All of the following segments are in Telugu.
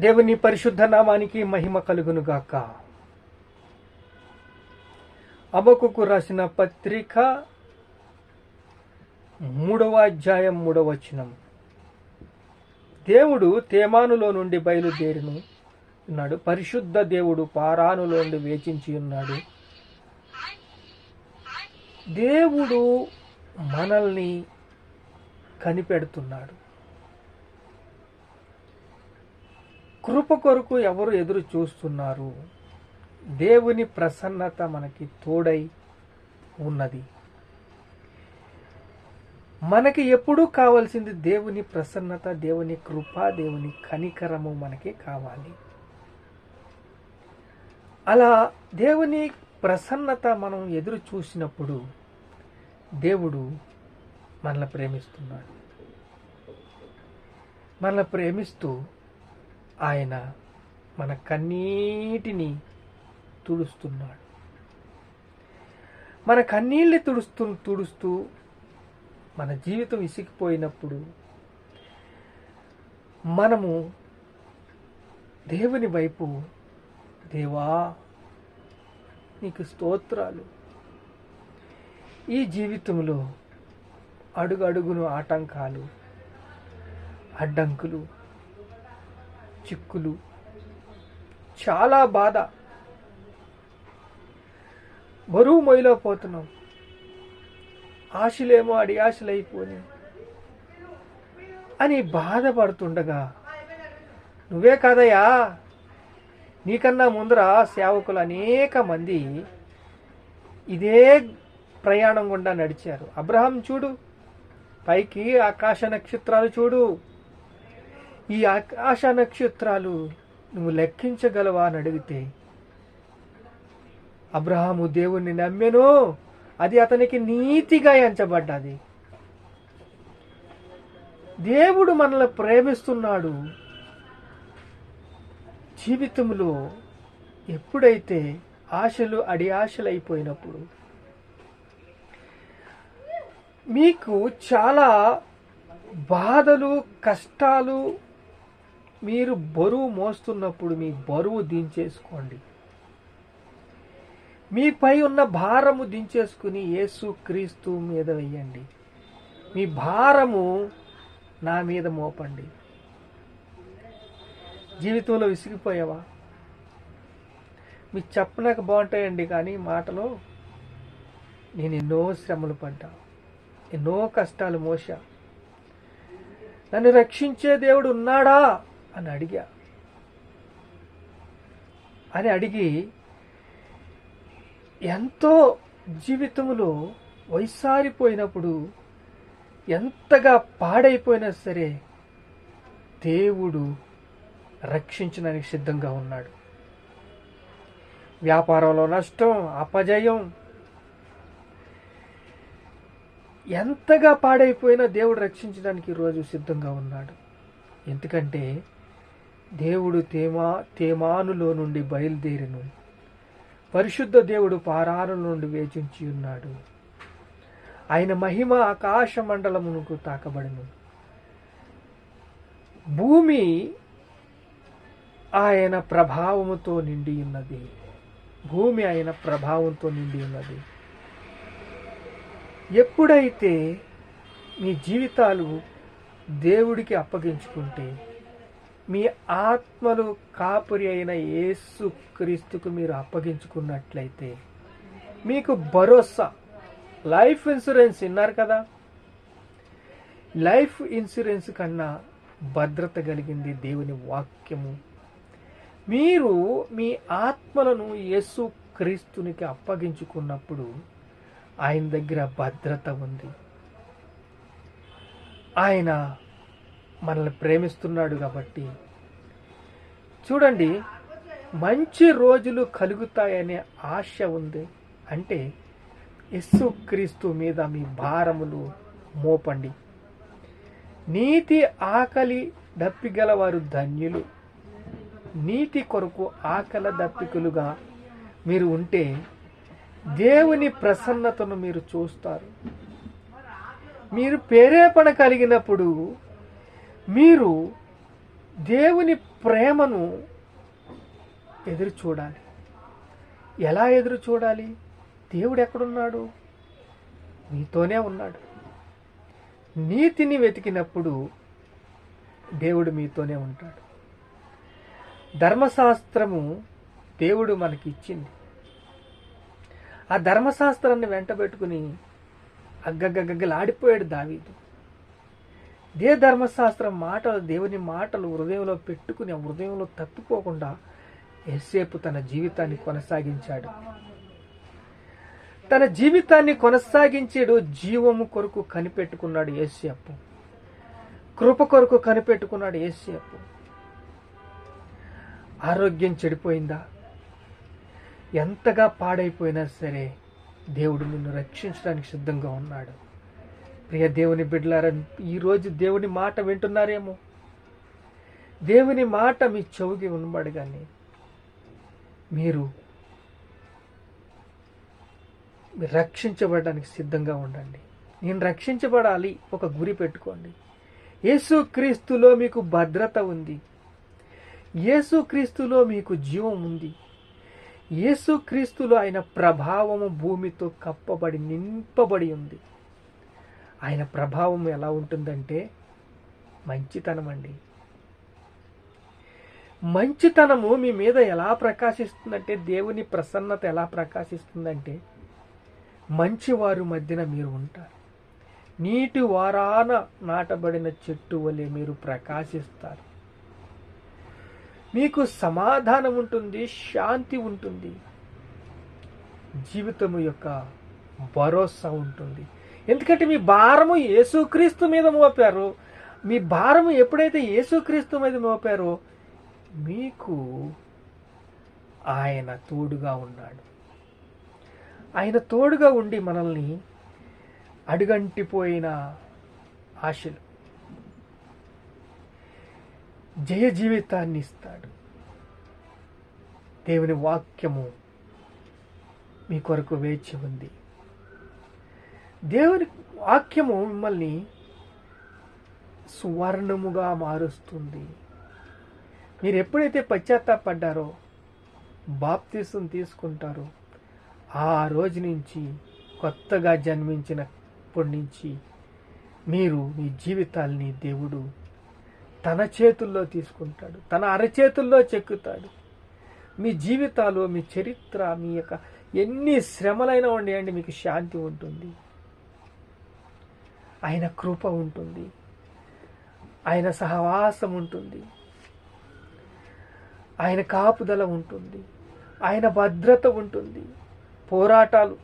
దేవుని పరిశుద్ధ నామానికి మహిమ కలుగును గాక అబకుకు రాసిన పత్రిక మూడవ అధ్యాయం మూడవ వచనం. దేవుడు తేమానులో నుండి బయలుదేరిను ఉన్నాడు. పరిశుద్ధ దేవుడు పారానులో నుండి వేచించి ఉన్నాడు. దేవుడు మనల్ని కనిపెడుతున్నాడు. కృప కొరకు ఎవరు ఎదురు చూస్తున్నారు? దేవుని ప్రసన్నత మనకి తోడై ఉన్నది. మనకి ఎప్పుడూ కావాల్సింది దేవుని ప్రసన్నత దేవుని కృప దేవుని కనికరము మనకి కావాలి. అలా దేవుని ప్రసన్నత మనం ఎదురు చూసినప్పుడు దేవుడు మనల్ని ప్రేమిస్తున్నాడు. మనల్ని ప్రేమిస్తూ ఆయన మన కన్నీటిని తుడుస్తున్నాడు. మన కన్నీళ్ళని తుడుస్తూ తుడుస్తూ మన జీవితం ఇసిగిపోయినప్పుడు మనము దేవుని వైపు దేవా నీకు స్తోత్రాలు. ఈ జీవితంలో అడుగు అడుగును ఆటంకాలు అడ్డంకులు చిక్కులు. చాలా బాధ. బరువు మొయిలో పోతున్నాం. ఆశలేమో అడి ఆశలైపోని. అని బాధపడుతుండగా నువ్వే కాదయా నీకన్నా ముందర సేవకులు అనేక మంది ఇదే ప్రయాణం గుండా నడిచారు. అబ్రహం చూడు పైకి ఆకాశ నక్షత్రాలు చూడు ఈ ఆకాశ నక్షత్రాలు నువ్వు లెక్కించగలవా అని అడిగితే అబ్రహాము దేవుణ్ణి నమ్మెను. అది అతనికి నీతిగా ఎంచబడ్డది. దేవుడు మనల్ని ప్రేమిస్తున్నాడు. జీవితంలో ఎప్పుడైతే ఆశలు అడి ఆశలు అయిపోయినప్పుడు మీకు చాలా బాధలు కష్టాలు మీరు బరువు మోస్తున్నప్పుడు మీ బరువు దించేసుకోండి. మీపై ఉన్న భారము దించేసుకుని యేసు క్రీస్తు మీద వెయ్యండి. మీ భారము నా మీద మోపండి. జీవితంలో విసిగిపోయావా? మీ చెప్పనక బాగుంటాయండి కానీ మాటలో నేను ఎన్నో శ్రమలు పడ్డా. ఎన్నో కష్టాలు మోసా నన్ను రక్షించే దేవుడు ఉన్నాడా? అని అడిగా. అని అడిగి ఎంతో జీవితంలో వైసారిపోయినప్పుడు ఎంతగా పాడైపోయినా సరే దేవుడు రక్షించడానికి సిద్ధంగా ఉన్నాడు. వ్యాపారంలో నష్టం అపజయం. ఎంతగా పాడైపోయినా దేవుడు రక్షించడానికి ఈరోజు సిద్ధంగా ఉన్నాడు. ఎందుకంటే దేవుడు తేమా తేమానులో నుండి బయలుదేరిను. పరిశుద్ధ దేవుడు పారాను నుండి వేచించి ఉన్నాడు. ఆయన మహిమ ఆకాశ మండలమునకు తాకబడిను. భూమి ఆయన ప్రభావముతో నిండి ఉన్నది. భూమి ఆయన ప్రభావంతో నిండి ఉన్నది. ఎప్పుడైతే మీ జీవితాలు దేవుడికి అప్పగించుకుంటే మీ ఆత్మలు కాపురి అయిన యేసు క్రీస్తుకు మీరు అప్పగించుకున్నట్లయితే మీకు భరోసా. లైఫ్ ఇన్సూరెన్స్ విన్నారు కదా? లైఫ్ ఇన్సూరెన్స్ కన్నా భద్రత కలిగింది దేవుని వాక్యము. మీరు మీ ఆత్మలను యేసు క్రీస్తునికి అప్పగించుకున్నప్పుడు ఆయన దగ్గర భద్రత ఉంది. ఆయన మనల్ని ప్రేమిస్తున్నాడు కాబట్టి. చూడండి మంచి రోజులు కలుగుతాయనే ఆశ ఉంది. అంటే యస్సు క్రీస్తు మీద మీ భారములు మోపండి. నీతి ఆకలి దప్పిగలవారు ధన్యులు. నీతి కొరకు ఆకల దప్పికలుగా మీరు ఉంటే దేవుని ప్రసన్నతను మీరు చూస్తారు. మీరు ప్రేరేపణ కలిగినప్పుడు మీరు దేవుని ప్రేమను ఎదురు చూడాలి ఎలా ఎదురు చూడాలి దేవుడు ఎక్కడున్నాడు? నీతోనే ఉన్నాడు. నీతిని వెతికినప్పుడు దేవుడు మీతోనే ఉంటాడు. ధర్మశాస్త్రము దేవుడు మనకి ఇచ్చింది ఆ ధర్మశాస్త్రాన్ని వెంటబెట్టుకుని అగ్గగ్గగ్గలాడిపోయాడు దావీదు. దే ధర్మశాస్త్రం మాటలు దేవుని మాటలు హృదయంలో పెట్టుకుని హృదయంలో తప్పిపోకుండా ఎస్సేపు తన జీవితాన్ని కొనసాగించాడు. తన జీవితాన్ని కొనసాగించాడు జీవము కొరకు కనిపెట్టుకున్నాడు ఏసేపు కృప కొరకు కనిపెట్టుకున్నాడు ఏసేపు ఆరోగ్యం చెడిపోయిందా? ఎంతగా పాడైపోయినా సరే దేవుడు నిన్ను రక్షించడానికి సిద్ధంగా ఉన్నాడు. ప్రియ దేవుని బిడ్డలారా ఈరోజు దేవుని మాట వింటున్నారేమో? దేవుని మాట మీ చెవికి ఉన్నబడి మీరు మీరు రక్షించబడడానికి సిద్ధంగా ఉండండి. నేను రక్షించబడాలి ఒక గురి పెట్టుకోండి. యేసుక్రీస్తులో మీకు భద్రత ఉంది. యేసుక్రీస్తులో మీకు జీవం ఉంది. యేసుక్రీస్తులో ఆయన ప్రభావము భూమితో కప్పబడి నింపబడి ఉంది. ఆయన ప్రభావం ఎలా ఉంటుందంటే మంచితనం అండి. మంచితనము మీ మీద ఎలా ప్రకాశిస్తుందంటే దేవుని ప్రసన్నత ఎలా ప్రకాశిస్తుందంటే మంచివారు మధ్యన మీరు ఉంటారు. నీటి వారాన నాటబడిన చెట్టు వలె మీరు ప్రకాశిస్తారు. మీకు సమాధానం ఉంటుంది శాంతి ఉంటుంది. జీవితము యొక్క భరోసా ఉంటుంది. ఎందుకంటే మీ భారము యేసుక్రీస్తు మీద మోపారు. మీ భారము ఎప్పుడైతే యేసుక్రీస్తు మీద మోపారో మీకు ఆయన తోడుగా ఉన్నాడు. ఆయన తోడుగా ఉండి మనల్ని అడుగంటిపోయిన ఆశలు. జయ జీవితాన్ని ఇస్తాడు. దేవుని వాక్యము మీ కొరకు వేచి ఉంది. దేవుని వాక్యము మిమ్మల్ని సువర్ణముగా మారుస్తుంది. మీరు ఎప్పుడైతే పశ్చాత్తాపడ్డారో బాప్తీసం తీసుకుంటారో ఆ రోజు నుంచి కొత్తగా జన్మించినప్పటి నుంచి మీరు మీ జీవితాల్ని దేవుడు తన చేతుల్లో తీసుకుంటాడు. తన అరచేతుల్లో చెక్కుతాడు. మీ జీవితాలు మీ చరిత్ర మీ యొక్క ఎన్ని శ్రమలైనా ఉండేయండి మీకు శాంతి ఉంటుంది. ఆయన కృప ఉంటుంది. ఆయన సహవాసం ఉంటుంది. ఆయన కాపుదల ఉంటుంది. ఆయన భద్రత ఉంటుంది. పోరాటాలు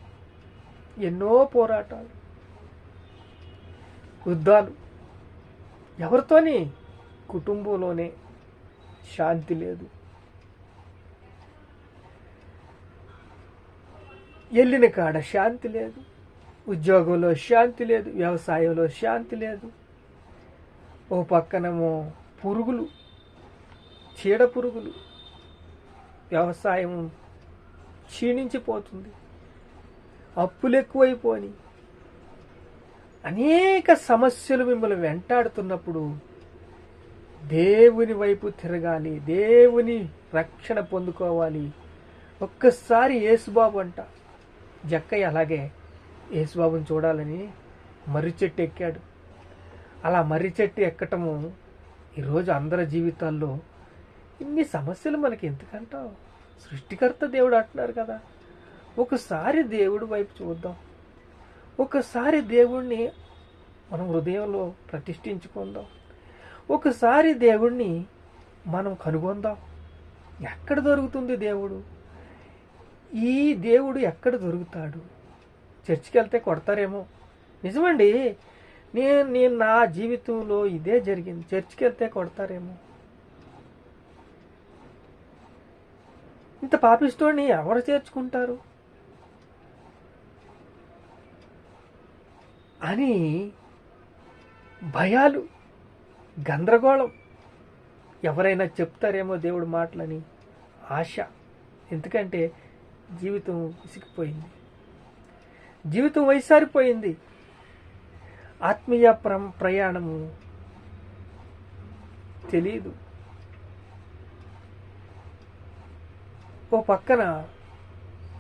ఎన్నో పోరాటాలు. యుద్ధాలు. ఎవరితోని? కుటుంబంలోనే శాంతి లేదు. వెళ్ళిన కాడ శాంతి లేదు. ఉద్యోగంలో శాంతి లేదు వ్యవసాయంలో శాంతి లేదు. ఓ పక్కనేమో పురుగులు చీడ పురుగులు. వ్యవసాయం క్షీణించిపోతుంది అప్పులు ఎక్కువైపోని. అనేక సమస్యలు మిమ్మల్ని వెంటాడుతున్నప్పుడు దేవుని వైపు తిరగాలి దేవుని రక్షణ పొందుకోవాలి. ఒక్కసారి యేసుబాబు అంట జక్కయ్య అలాగే యేసుబాబుని చూడాలని మర్రి చెట్టు ఎక్కాడు. అలా మర్రి చెట్టు ఎక్కటము ఈరోజు అందరి జీవితాల్లో ఇన్ని సమస్యలు మనకి ఎందుకంటావు? సృష్టికర్త దేవుడు అంటున్నారు కదా. ఒకసారి దేవుడు వైపు చూద్దాం. ఒకసారి దేవుణ్ణి మనం హృదయంలో ప్రతిష్ఠించుకుందాం. ఒకసారి దేవుణ్ణి మనం కనుగొందాం. ఎక్కడ దొరుకుతుంది దేవుడు? ఈ దేవుడు ఎక్కడ దొరుకుతాడు? చర్చికి వెళ్తే కొడతారేమో. నిజమండి. నేను నేను నా జీవితంలో ఇదే జరిగింది. చర్చికి వెళ్తే కొడతారేమో. ఇంత పాపిస్తోని ఎవరు చేర్చుకుంటారు? అని భయాలు గందరగోళం ఎవరైనా చెప్తారేమో దేవుడు మాటలని ఆశ. ఎందుకంటే జీవితం విసిగిపోయింది. జీవితం వైసారిపోయింది. ఆత్మీయ ప్ర ప్రయాణము తెలియదు ఓ పక్కన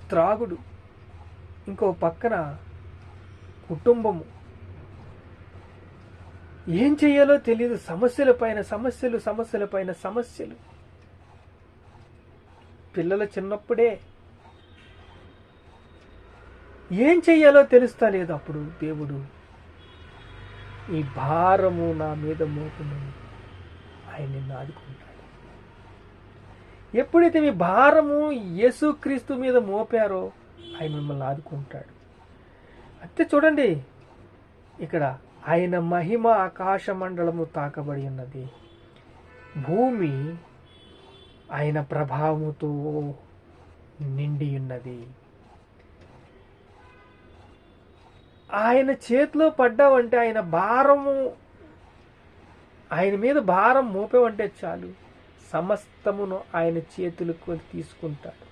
త్రాగుడు ఇంకో పక్కన కుటుంబము. ఏం చేయాలో తెలియదు సమస్యల పైన సమస్యలు సమస్యల పైన సమస్యలు. పిల్లలు చిన్నప్పుడే ఏం చెయ్యాలో తెలుస్తా లేదు అప్పుడు దేవుడు. ఈ భారము నా మీద మోపును. ఆయన నిన్ను ఆదుకుంటాడు. ఎప్పుడైతే మీ భారము యేసుక్రీస్తు మీద మోపారో ఆయన మిమ్మల్ని ఆదుకుంటాడు. అంతే చూడండి ఇక్కడ ఆయన మహిమ ఆకాశ మండలము తాకబడి ఉన్నది. భూమి ఆయన ప్రభావముతో నిండి ఉన్నది. ఆయన చేతిలో పడ్డావంటే ఆయన భారము ఆయన మీద భారం మోపేవంటే చాలు. సమస్తమును ఆయన చేతులకు తీసుకుంటాడు.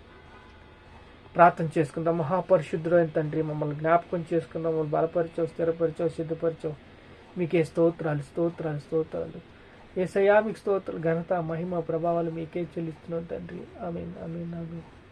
ప్రార్థన చేసుకుందాం. మహాపరిశుద్ధుడైన తండ్రి మమ్మల్ని జ్ఞాపకం చేసుకుందాం. మమ్మల్ని బలపరిచావు స్థిరపరిచావు సిద్ధపరిచావు. మీకే స్తోత్రాలు స్తోత్రాలు స్తోత్రాలు. ఏసయా మీకు స్తోత్రాలు ఘనత మహిమ ప్రభావాలు మీకే చెల్లిస్తున్నాం తండ్రి. Amen amen amen.